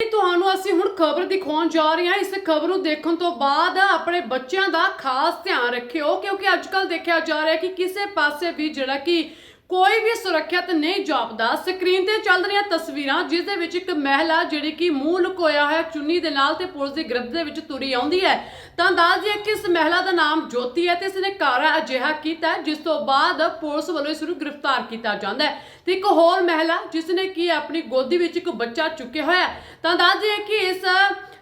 ਤੁਹਾਨੂੰ ਅਸੀਂ ਹੁਣ ਖਬਰ ਦਿਖਾਉਣ ਜਾ ਰਹੇ ਹਾਂ। ਇਸ ਖਬਰ ਨੂੰ ਦੇਖਣ ਤੋਂ ਬਾਅਦ ਆਪਣੇ ਬੱਚਿਆਂ ਦਾ ਖਾਸ ਧਿਆਨ ਰੱਖਿਓ, ਕਿਉਂਕਿ ਅੱਜ ਕੱਲ ਦੇਖਿਆ ਜਾ ਰਿਹਾ ਕਿ ਕਿਸੇ ਪਾਸੇ ਵੀ ਜਿਹੜਾ ਕਿ ਕੋਈ ਵੀ ਸੁਰੱਖਿਅਤ ਨਹੀਂ ਜਾਪਦਾ। ਸਕਰੀਨ ਤੇ ਚੱਲ ਰਹੀਆਂ ਤਸਵੀਰਾਂ, ਜਿਸ ਦੇ ਵਿੱਚ ਇੱਕ ਮਹਿਲਾ ਜਿਹੜੀ ਕਿ ਮੂੰਹ ਲੁਕੋਇਆ ਹੋਇਆ ਚੁੰਨੀ ਦੇ ਨਾਲ ਤੇ ਪੁਲਿਸ ਦੀ ਗ੍ਰਿਫਤ ਦੇ ਵਿੱਚ ਤੁਰੀ ਆਉਂਦੀ ਹੈ। ਤਾਂ ਅੰਦਾਜ਼ ਹੈ ਕਿ ਇਸ ਮਹਿਲਾ ਦਾ ਨਾਮ ਜੋਤੀ ਹੈ ਤੇ ਇਸ ਨੇ ਕਾਰਾ ਅਜਿਹਾ ਕੀਤਾ, ਜਿਸ ਤੋਂ ਬਾਅਦ ਪੁਲਿਸ ਵੱਲੋਂ ਇਸ ਨੂੰ ਗ੍ਰਿਫਤਾਰ ਕੀਤਾ ਜਾਂਦਾ ਹੈ। ਤੇ ਇੱਕ ਹੋਰ ਮਹਿਲਾ, ਜਿਸ ਨੇ ਕੀ ਆਪਣੀ ਗੋਦੀ ਵਿੱਚ ਇੱਕ ਬੱਚਾ ਚੁੱਕਿਆ ਹੋਇਆ ਤਾਂ ਅੰਦਾਜ਼ ਹੈ ਕਿ ਇਸ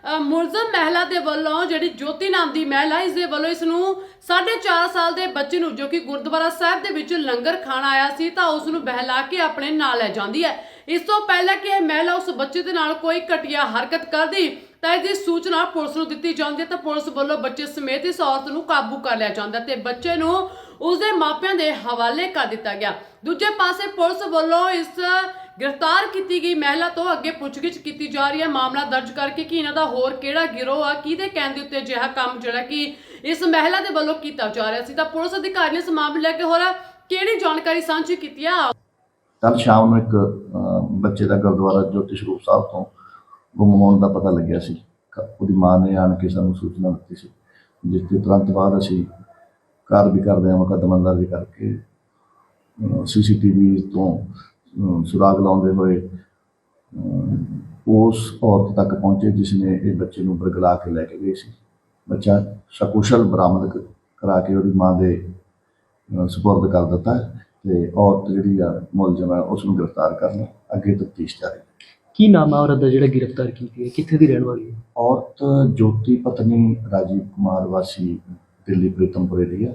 ਮੁਲਜ਼ਮ ਮਹਿਲਾ ਦੇ ਵੱਲੋਂ ਜਿਹੜੀ ਜੋਤੀ ਨਾਮ ਦੀ ਮਹਿਲਾ ਇਸ ਦੇ ਵੱਲੋਂ ਇਸ ਨੂੰ 4.5 ਸਾਲ ਦੇ ਬੱਚੇ ਨੂੰ ਜੋ ਕਿ ਗੁਰਦੁਆਰਾ ਸਾਹਿਬ ਦੇ ਵਿੱਚ ਲੰਗਰ ਖਾਣ ਆਇਆ ਸੀ ਤਾਂ ਉਸ ਨੂੰ ਬਹਿਲਾ ਕੇ ਆਪਣੇ ਨਾਲ ਲੈ ਜਾਂਦੀ ਹੈ। ਇਸ ਤੋਂ ਪਹਿਲਾਂ ਕਿ ਇਹ ਮਹਿਲਾ ਉਸ ਬੱਚੇ ਦੇ ਨਾਲ ਕੋਈ ਘਟੀਆ ਹਰਕਤ ਕਰਦੀ ਤਾਂ ਇਸ ਦੀ ਸੂਚਨਾ ਪੁਲਿਸ ਨੂੰ ਦਿੱਤੀ ਜਾਂਦੀ ਹੈ ਤਾਂ ਪੁਲਿਸ ਵੱਲੋਂ ਬੱਚੇ ਸਮੇਤ ਇਸ ਔਰਤ ਨੂੰ ਕਾਬੂ ਕਰ ਲਿਆ ਜਾਂਦਾ ਤੇ ਬੱਚੇ ਨੂੰ ਉਸਦੇ ਮਾਪਿਆਂ ਦੇ ਹਵਾਲੇ ਕਰ ਦਿੱਤਾ ਗਿਆ। ਦੂਜੇ ਪਾਸੇ ਪੁਲਿਸ ਵੱਲੋਂ ਇਸ ਗ੍ਰਿਫਤਾਰ ਕੀਤੀ ਗਈ ਮਹਿਲਾ ਤੋਂ ਅੱਗੇ ਪੁੱਛਗਿੱਛ ਕੀਤੀ ਜਾ ਰਹੀ ਹੈ। ਮਾਮਲਾ ਦਰਜ ਕਰਕੇ ਕਿ ਇਹਨਾਂ ਦਾ ਹੋਰ ਕਿਹੜਾ ਗਿਰੋਹ ਆ, ਕਿਹਦੇ ਕਹਿਣ ਉੱਤੇ ਅਜਿਹਾ ਕੰਮ ਜਿਹੜਾ ਕਿ ਇਸ ਮਹਿਲਾ ਦੇ ਵੱਲੋਂ ਕੀਤਾ ਜਾ ਰਿਹਾ ਸੀ? ਤਾਂ ਪੁਲਿਸ ਅਧਿਕਾਰੀ ਨੇ ਇਸ ਮਾਮਲੇ ਲੈ ਕੇ ਹੋਰ ਕਿਹੜੀ ਜਾਣਕਾਰੀ ਸਾਂਝੀ ਕੀਤੀ ਆ? ਕੱਲ ਸ਼ਾਮ ਨੂੰ ਇੱਕ ਬੱਚੇ ਦਾ ਗੁਰਦੁਆਰਾ ਜੋਤੀ ਸਰੂਪ ਸਾਹਿਬ ਤੋਂ ਗੁੰਮ ਹੋਣ ਦਾ ਪਤਾ ਲੱਗਿਆ ਸੀ। ਉਹਦੀ ਮਾਂ ਨੇ ਆਣ ਕੇ ਸਾਨੂੰ ਸੂਚਨਾ ਦਿੱਤੀ ਸੀ, ਜਿਸ ਦੇ ਤੁਰੰਤ ਬਾਅਦ ਅਸੀਂ ਕਾਰਵਾਈ ਕਰਦੇ ਹਾਂ ਮੁਕੱਦਮਾ ਦਰਜ ਕਰਕੇ ਸੀਸੀਟੀਵੀ ਤੋਂ ਸੁਰਾਗ ਲਾਉਂਦੇ ਹੋਏ ਉਸ ਔਰਤ ਤੱਕ ਪਹੁੰਚੇ ਜਿਸ ਨੇ ਇਹ ਬੱਚੇ ਨੂੰ ਬਰਗਲਾ ਕੇ ਲੈ ਕੇ ਗਈ ਸੀ ਬੱਚਾ ਸਕੁਸ਼ਲ ਬਰਾਮਦ ਕਰਾ ਕੇ ਉਹਦੀ ਮਾਂ ਦੇ ਸਪੁਰਦ ਕਰ ਦਿੱਤਾ ਹੈ ਤੇ ਔਰਤ ਜਿਹੜੀ ਆ ਮੁਲਜ਼ਮ ਹੈ ਉਸ ਨੂੰ ਗ੍ਰਿਫਤਾਰ ਕਰ ਲਿਆ ਅੱਗੇ ਤਫਤੀਸ਼ ਜਾਰੀ ਹੈ। ਕੀ ਨਾਮ ਹੈ ਔਰਤ ਦਾ ਜਿਹੜਾ ਗ੍ਰਿਫਤਾਰ ਕੀਤੀ ਹੈ ਕਿੱਥੇ ਦੀ ਰਹਿਣ ਵਾਲੀ ਹੈ ਔਰਤ ਜੋਤੀ ਪਤਨੀ ਰਾਜੀਵ ਕੁਮਾਰ ਵਾਸੀ ਦਿੱਲੀ ਪ੍ਰੀਤਮਪੁਰੇ ਦੀ ਆ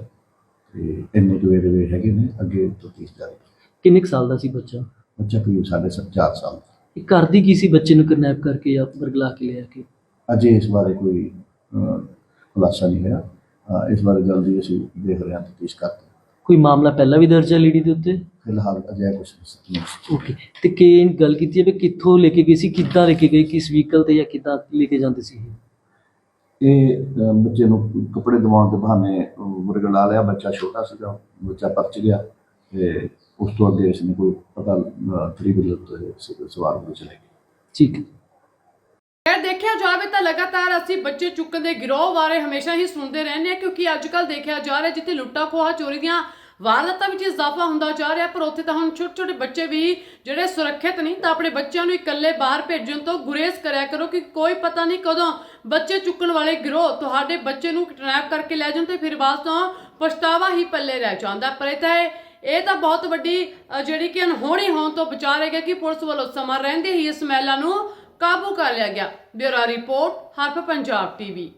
ਤੇ ਇੰਨੇ ਵੇਰੇ ਵੇ ਹੈਗੇ ਨੇ ਅੱਗੇ ਤਫਤੀਸ਼ ਜਾਰੀ ਹੈ। ਕਿੰਨੇ ਕੁ ਸਾਲ ਦਾ ਸੀ ਬੱਚਾ? ਬੱਚਾ ਕਰੀਬ ਸਾਢੇ ਸੱਤ ਚਾਰ ਸਾਲ। ਦਾ ਇਹ ਕਰਦੀ ਕੀ ਸੀ ਬੱਚੇ ਨੂੰ ਕਿਡਨੈਪ ਕਰਕੇ ਜਾਂ ਵਰਗਲਾ ਕੇ ਲਿਆ ਕੇ? ਅਜੇ ਇਸ ਬਾਰੇ ਕੋਈ ਅਹ, ਖੁਲਾਸਾ ਨਹੀਂ ਹੋਇਆ। ਅਹ, ਇਸ ਬਾਰੇ ਜਲਦੀ ਅਸੀਂ ਦੇਖ ਰਹੇ ਹਾਂ ਤਫਤੀਸ਼ ਕਰਦੇ ਹਾਂ। ਕੋਈ ਮਾਮਲਾ ਪਹਿਲਾਂ ਵੀ ਦਰਜ ਹੈ ਲੇਡੀ ਦੇ ਉੱਤੇ? ਫਿਲਹਾਲ ਅਜੇ ਕੁਝ ਨਹੀਂ ਓਕੇ। ਤੇ ਕੀ ਗੱਲ ਕੀਤੀ ਹੈ ਵੀ ਕਿੱਥੋਂ ਲੈ ਕੇ ਗਈ ਸੀ ਕਿੱਦਾਂ ਲੈ ਕੇ ਗਈ ਕਿਸ ਵਹੀਕਲ ਤੇ ਜਾਂ ਕਿੱਦਾਂ ਲੈ ਕੇ ਜਾਂਦੇ ਸੀ ਇਹ? ਅਹ, ਬੱਚੇ ਨੂੰ ਕੱਪੜੇ ਦਿਵਾਉਣ ਦੇ ਬਹਾਨੇ ਮੁਰਗਲਾ ਲਿਆ। ਬੱਚਾ ਛੋਟਾ ਸੀਗਾ ਬੱਚਾ ਪਰਚ ਗਿਆ ਤੇ ਉਸ ਤੋਂ ਅੱਗੇ ਇਸ ਨੇ ਕੋਈ ਪਤਾ ਥਰੀ ਵੀਲਰ ਤੇ ਸ- ਸਵਾਰ ਹੋ ਕੇ ਚਲੇ ਗਏ ਠੀਕ ਹੈ। ਇਹ ਦੇਖਿਆ ਜਾਵੇ ਤਾਂ ਲਗਾਤਾਰ ਅਸੀਂ ਬੱਚੇ ਚੁੱਕਣ ਦੇ ਗਿਰੋਹ ਬਾਰੇ ਹਮੇਸ਼ਾ ਹੀ ਸੁਣਦੇ ਰਹਿੰਦੇ ਹਾਂ ਕਿਉਂਕਿ ਅੱਜ ਕੱਲ ਦੇਖਿਆ ਜਾ ਰਿਹਾ ਜਿੱਥੇ ਲੁੱਟਾ ਖੋਹਾ ਚੋਰੀ ਦੀਆਂ ਵਾਰਦਾਤਾਂ ਵਿੱਚ ਇਜ਼ਾਫਾ ਹੁੰਦਾ ਜਾ ਰਿਹਾ ਪਰ ਉੱਥੇ ਤਾਂ ਹੁਣ ਛੋਟੇ ਛੋਟੇ ਬੱਚੇ ਵੀ ਜਿਹੜੇ ਸੁਰੱਖਿਅਤ ਨਹੀਂ ਤਾਂ ਆਪਣੇ ਬੱਚਿਆਂ ਨੂੰ ਇਕੱਲੇ ਬਾਹਰ ਭੇਜਣ ਤੋਂ ਗੁਰੇਜ਼ ਕਰਿਆ ਕਰੋ ਕਿ ਕੋਈ ਪਤਾ ਨਹੀਂ ਕਦੋਂ ਬੱਚੇ ਚੁੱਕਣ ਵਾਲੇ ਗਿਰੋਹ ਤੁਹਾਡੇ ਬੱਚੇ ਨੂੰ ਕਿਡਨੈਪ ਕਰਕੇ ਲੈ ਜਾਣ ਤੇ ਫਿਰ ਬਾਅਦ ਤੋਂ ਪਛਤਾਵਾ ਹੀ ਪੱਲੇ ਰਹਿ ਜਾਂਦਾ। ਪਰ ਇਹ ਤਾਂ ਇਹ ਤਾਂ ਬਹੁਤ ਵੱਡੀ ਜਿਹੜੀ ਕਿ ਅਨਹੋਣੀ ਹੋਣ ਤੋਂ ਬਚਾ ਰਹੇਗਾ ਕਿ ਪੁਲਿਸ ਵੱਲੋਂ ਸਮਾਂ ਰਹਿੰਦੇ ਹੀ ਇਸ ਮਹਿਲਾ ਨੂੰ ਕਾਬੂ ਕਰ ਲਿਆ ਗਿਆ। ਬਿਊਰੋ ਰਿਪੋਰਟ ਹਰਪ ਪੰਜਾਬ ਟੀਵੀ